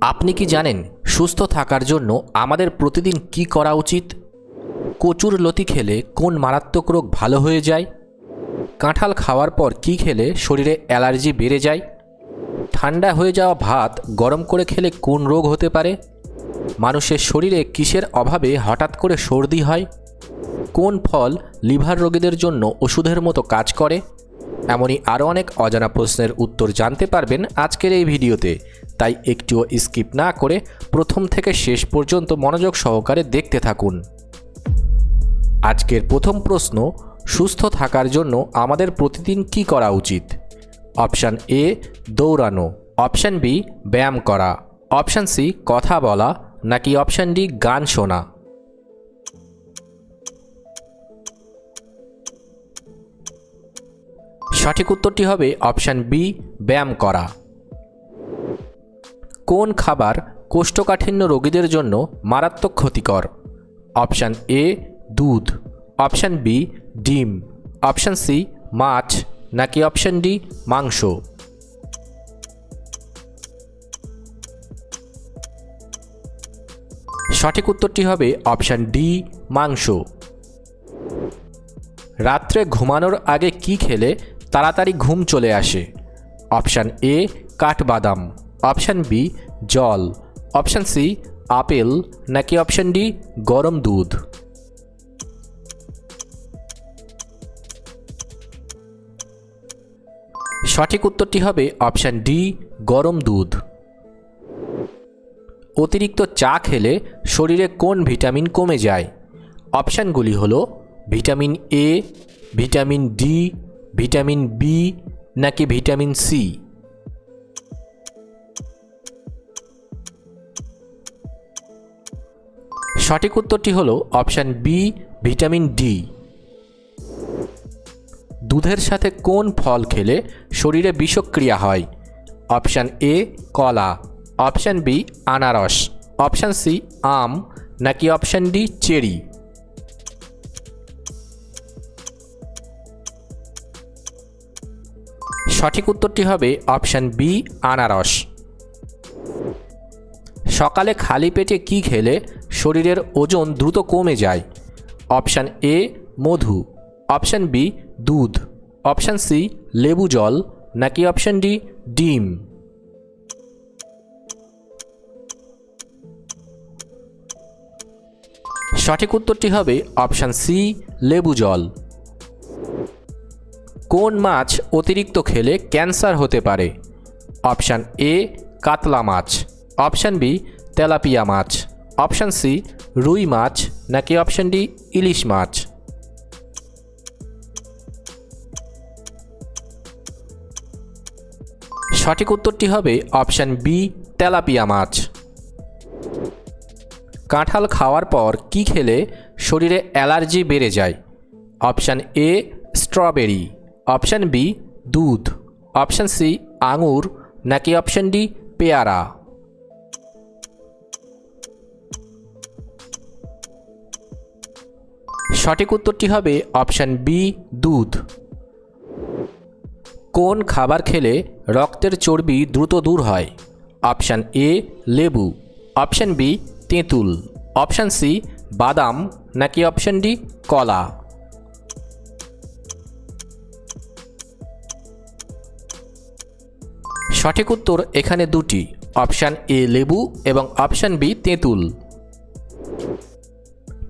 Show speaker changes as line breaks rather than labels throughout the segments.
আপনি কি জানেন সুস্থ থাকার জন্য আমাদের প্রতিদিন কি করা উচিত? কচুর লতি খেলে কোন মারাত্মক রোগ ভালো হয়ে যায়? কাঁঠাল খাওয়ার পর কি খেলে শরীরে অ্যালার্জি বেড়ে যায়? ঠান্ডা হয়ে যাওয়া ভাত গরম করে খেলে কোন রোগ হতে পারে? মানুষের শরীরে কিসের অভাবে হঠাৎ করে সর্দি হয়? কোন ফল লিভার রোগীদের জন্য ওষুধের মতো কাজ করে? এমনই আরও অনেক অজানা প্রশ্নের উত্তর জানতে পারবেন আজকের এই ভিডিওতে। তাই একটিও স্কিপ না করে প্রথম থেকে শেষ পর্যন্ত মনোযোগ সহকারে দেখতে থাকুন। আজকের প্রথম প্রশ্ন, সুস্থ থাকার জন্য আমাদের প্রতিদিন কি করা উচিত? অপশান এ, দৌড়ানো। অপশান বি, ব্যায়াম করা। অপশান সি, কথা বলা, নাকি অপশান ডি, গান শোনা। সঠিক উত্তরটি হবে অপশান বি, ব্যায়াম করা। কোন খাবার কোষ্ঠকাঠিন্য রোগীদের জন্য মারাত্মক ক্ষতিকর? অপশান এ, দুধ। অপশান বি, ডিম। অপশান সি, মাছ। নাকি অপশান ডি, মাংস? সঠিক উত্তরটি হবে অপশান ডি, মাংস। রাত্রে ঘুমানোর আগে কি খেলে তাড়াতাড়ি ঘুম চলে আসে? অপশান এ, কাঠবাদাম। অপশান বি জল। অপশান সি, আপেল, নাকি অপশান ডি, গরম দুধ? সঠিক উত্তরটি হবে অপশান ডি, গরম দুধ। অতিরিক্ত চা খেলে শরীরে কোন ভিটামিন কমে যায়? অপশানগুলি হল vitamin A, vitamin D, vitamin B, নাকি ভিটামিন সি? সঠিক উত্তরটি হলো অপশান বি ভিটামিন ডি দুধের সাথে কোন ফল খেলে শরীরে বিষক্রিয়া হয়? অপশান এ কলা। অপশান বি আনারস। অপশান সি আম। নাকি অপশান ডি চেরি? সঠিক উত্তরটি হবে অপশান বি আনারস। সকালে খালি পেটে কি খেলে শরীরের ওজন দ্রুত কমে যায়। অপশান এ, মধু। অপশান বি, দুধ। অপশান সি, লেবু জল। নাকি অপশান ডি, ডিম। সঠিক উত্তরটি হবে অপশান সি, লেবু জল। কোন মাছ অতিরিক্ত খেলে ক্যান্সার হতে পারে? অপশান এ, কাতলা মাছ। অপশান বি, তেলাপিয়া মাছ। অপশান সি, রুই মাছ, নাকি অপশান ডি, ইলিশ মাছ? সঠিক উত্তরটি হবে অপশান বি, তেলাপিয়া মাছ। কাঁঠাল খাওয়ার পর কি খেলে শরীরে অ্যালার্জি বেড়ে যায়? Option A, strawberry. Option B, দুধ। অপশান সি, আঙুর। নাকি অপশান ডি, পেয়ারা? সঠিক উত্তরটি হবে অপশান বি, দুধ। কোন খাবার খেলে রক্তের চর্বি দ্রুত দূর হয়? অপশান এ, লেবু। অপশান বি, তেঁতুল। অপশান সি, বাদাম। নাকি অপশান ডি, কলা? সঠিক উত্তর এখানে দুটি। অপশান এ, লেবু এবং অপশান বি, তেঁতুল।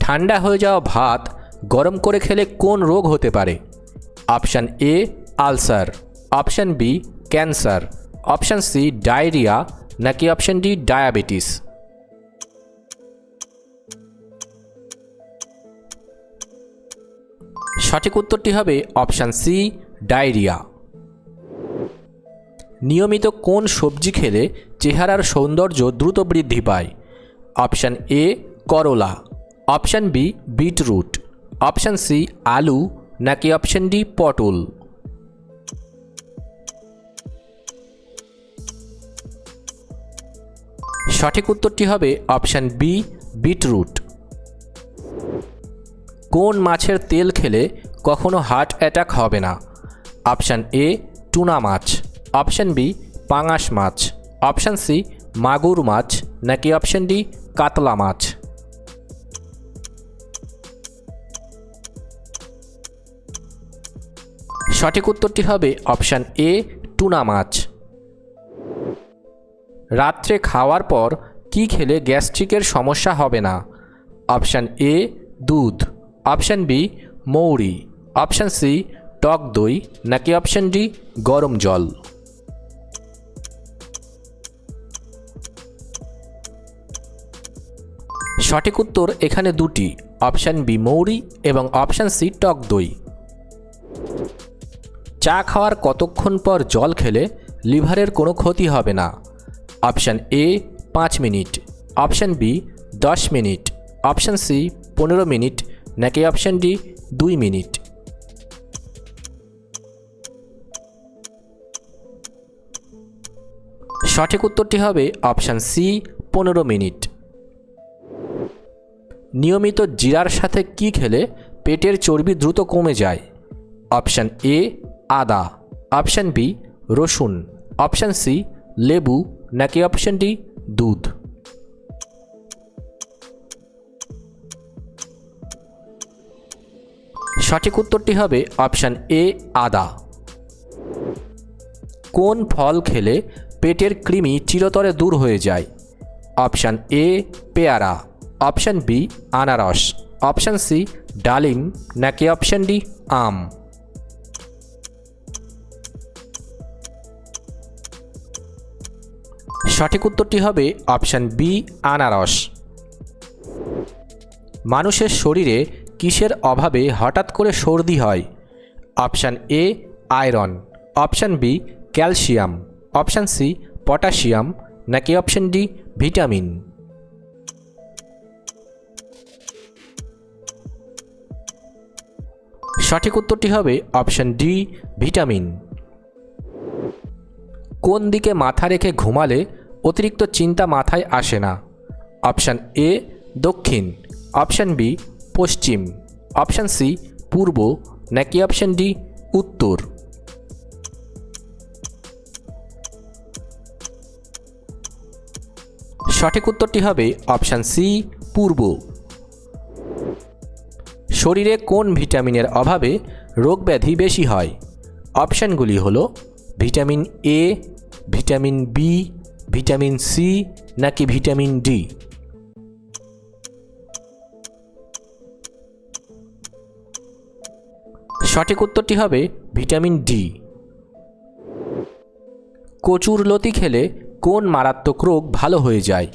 ঠান্ডা হয়ে যাওয়া ভাত গরম করে খেলে কোন রোগ হতে পারে? Option A, ulcer. Option B, cancer. Option C, diarrhoea. নাকি অপশান ডি, ডায়াবেটিস? সঠিক উত্তরটি হবে অপশান সি, ডায়রিয়া। নিয়মিত কোন সবজি খেলে চেহারার সৌন্দর্য দ্রুত বৃদ্ধি পায়? অপশান এ, করলা। Option B, beetroot. Option C, আলু, নাকি অপশান ডি, পটল? সঠিক উত্তরটি হবে অপশান বি, বিটরুট। কোন মাছের তেল খেলে কখনো হার্ট অ্যাটাক হবে না? অপশান এ, টুনা মাছ। অপশান বি, পাঙাশ মাছ। অপশান সি, মাগুর মাছ। নাকি অপশন ডি, কাতলা মাছ? সঠিক উত্তরটি হবে অপশান এ, টুনা মাছ। রাত্রে খাওয়ার পর কি খেলে গ্যাস্ট্রিকের সমস্যা হবে না? অপশান এ, দুধ। অপশান বি, মৌরি। অপশান সি, টক দই। নাকি অপশান ডি, গরম জল? সঠিক উত্তর এখানে দুটি। অপশান বি, মৌরি এবং অপশান সি, টক দই। চা খাওয়ার কতক্ষণ পর জল খেলে লিভারের কোনো ক্ষতি হবে না। অপশান এ, পাঁচ মিনিট। অপশান বি, দশ মিনিট। অপশান সি, পনেরো মিনিট। নাকি অপশান ডি, দুই মিনিট। সঠিক উত্তরটি হবে অপশান সি, পনেরো মিনিট। নিয়মিত জিরার সাথে কি খেলে পেটের চর্বি দ্রুত কমে যায়? অপশান এ আদা অপশান বি রসুন অপশান সি লেবু, নাকি অপশান ডি দুধ? সঠিক উত্তরটি হবে অপশান এ আদা। কোন ফল খেলে পেটের কৃমি চিরতরে দূর হয়ে যায়? অপশান এ পেয়ারা অপশান বি আনারস অপশান সি ডালিম, নাকি অপশান ডি আম? সঠিক উত্তরটি হবে অপশান বি, আনারস। মানুষের শরীরে কিসের অভাবে হঠাৎ করে সর্দি হয়? Option A, iron. Option B, calcium. Option C, potassium. নাকি অপশান ডি, ভিটামিন। সঠিক উত্তরটি হবে অপশান ডি, ভিটামিন। কোন দিকে মাথা রেখে ঘুমালে অতিরিক্ত চিন্তা মাথায় আসে না। অপশান এ, দক্ষিণ। অপশান বি, পশ্চিম। অপশান সি, পূর্ব। নাকি অপশান ডি, উত্তর? সঠিক উত্তরটি হবে অপশান সি, পূর্ব। শরীরে কোন ভিটামিনের অভাবে রোগ ব্যাধি বেশি হয়? অপশানগুলি হলো vitamin A, vitamin B vitamin C নাকি ভিটামিন ডি? সঠিক উত্তরটি হবে ভিটামিন ডি। কচুর লতি খেলে কোন মারাত্মক রোগ ভালো হয়ে যায়?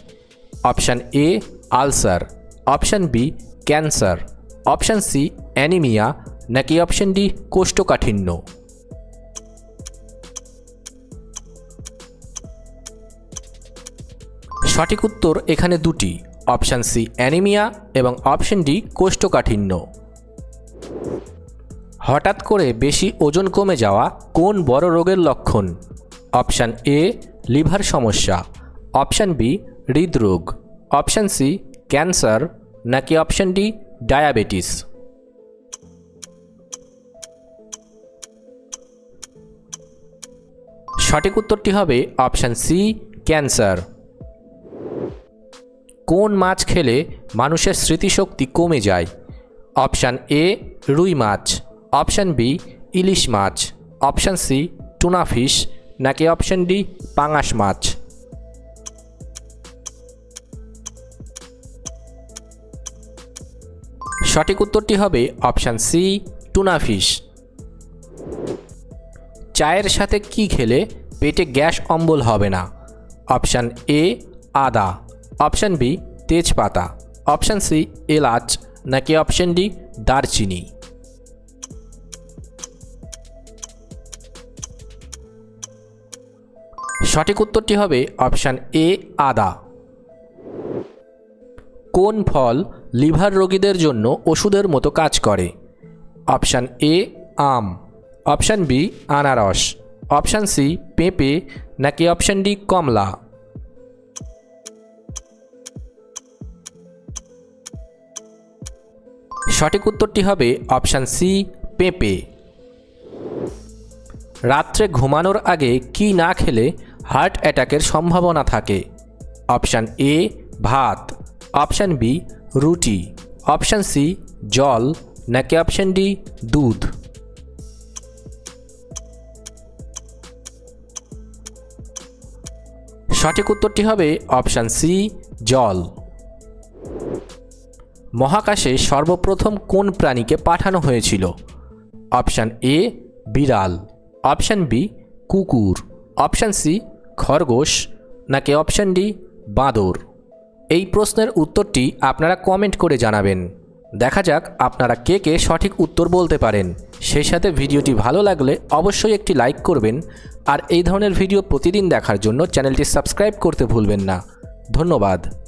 Option A, ulcer. Option B, cancer. Option C, anaemia. নাকি অপশান ডি, কোষ্ঠকাঠিন্য? সঠিক উত্তর এখানে দুটি, অপশান সি অ্যানিমিয়া এবং অপশান ডি কোষ্ঠকাঠিন্য। হঠাৎ করে বেশি ওজন কমে যাওয়া কোন বড় রোগের লক্ষণ? অপশান এ, লিভার সমস্যা। অপশান বি, হৃদরোগ। অপশান সি, ক্যান্সার নাকি অপশান ডি, ডায়াবেটিস। সঠিক উত্তরটি হবে অপশান সি, ক্যান্সার। কোন মাছ খেলে মানুষের স্মৃতিশক্তি কমে যায়? অপশান এ, রুই মাছ। অপশান বি, ইলিশ মাছ। Option C, tuna fish. নাকি অপশান ডি, পাঙাশ মাছ? সঠিক উত্তরটি হবে অপশান সি, টুনা ফিশ। চায়ের সাথে কি খেলে পেটে গ্যাস অম্বল হবে না? অপশান এ, আদা। অপশান বি, তেজপাতা। অপশান সি, এলাচ। নাকি অপশান ডি, দারচিনি। সঠিক উত্তরটি হবে অপশান এ, আদা। কোন ফল লিভার রোগীদের জন্য ওষুধের মতো কাজ করে? অপশান এ, আম। অপশান বি, আনারস। অপশান সি, পেঁপে। নাকি অপশান ডি, কমলা। সঠিক উত্তরটি হবে অপশান সি, পেঁপে। রাত্রে ঘুমানোর আগে কি না খেলে হার্ট অ্যাটাকের সম্ভাবনা থাকে? অপশান এ, ভাত। অপশান বি, রুটি। অপশান সি, জল। নাকি অপশান ডি, দুধ? সঠিক উত্তরটি হবে অপশান সি, জল। মহাকাশে সর্বপ্রথম কোন প্রাণীকে পাঠানো হয়েছিল? অপশান এ, বিড়াল। অপশান বি, কুকুর। অপশান সি, খরগোশ। নাকি অপশান ডি, বাঁদর? এই প্রশ্নের উত্তরটি আপনারা কমেন্ট করে জানাবেন। দেখা যাক আপনারা কে কে সঠিক উত্তর বলতে পারেন। সেই সাথে ভিডিওটি ভালো লাগলে অবশ্যই একটি লাইক করবেন। আর এই ধরনের ভিডিও প্রতিদিন দেখার জন্য চ্যানেলটি সাবস্ক্রাইব করতে ভুলবেন না। ধন্যবাদ।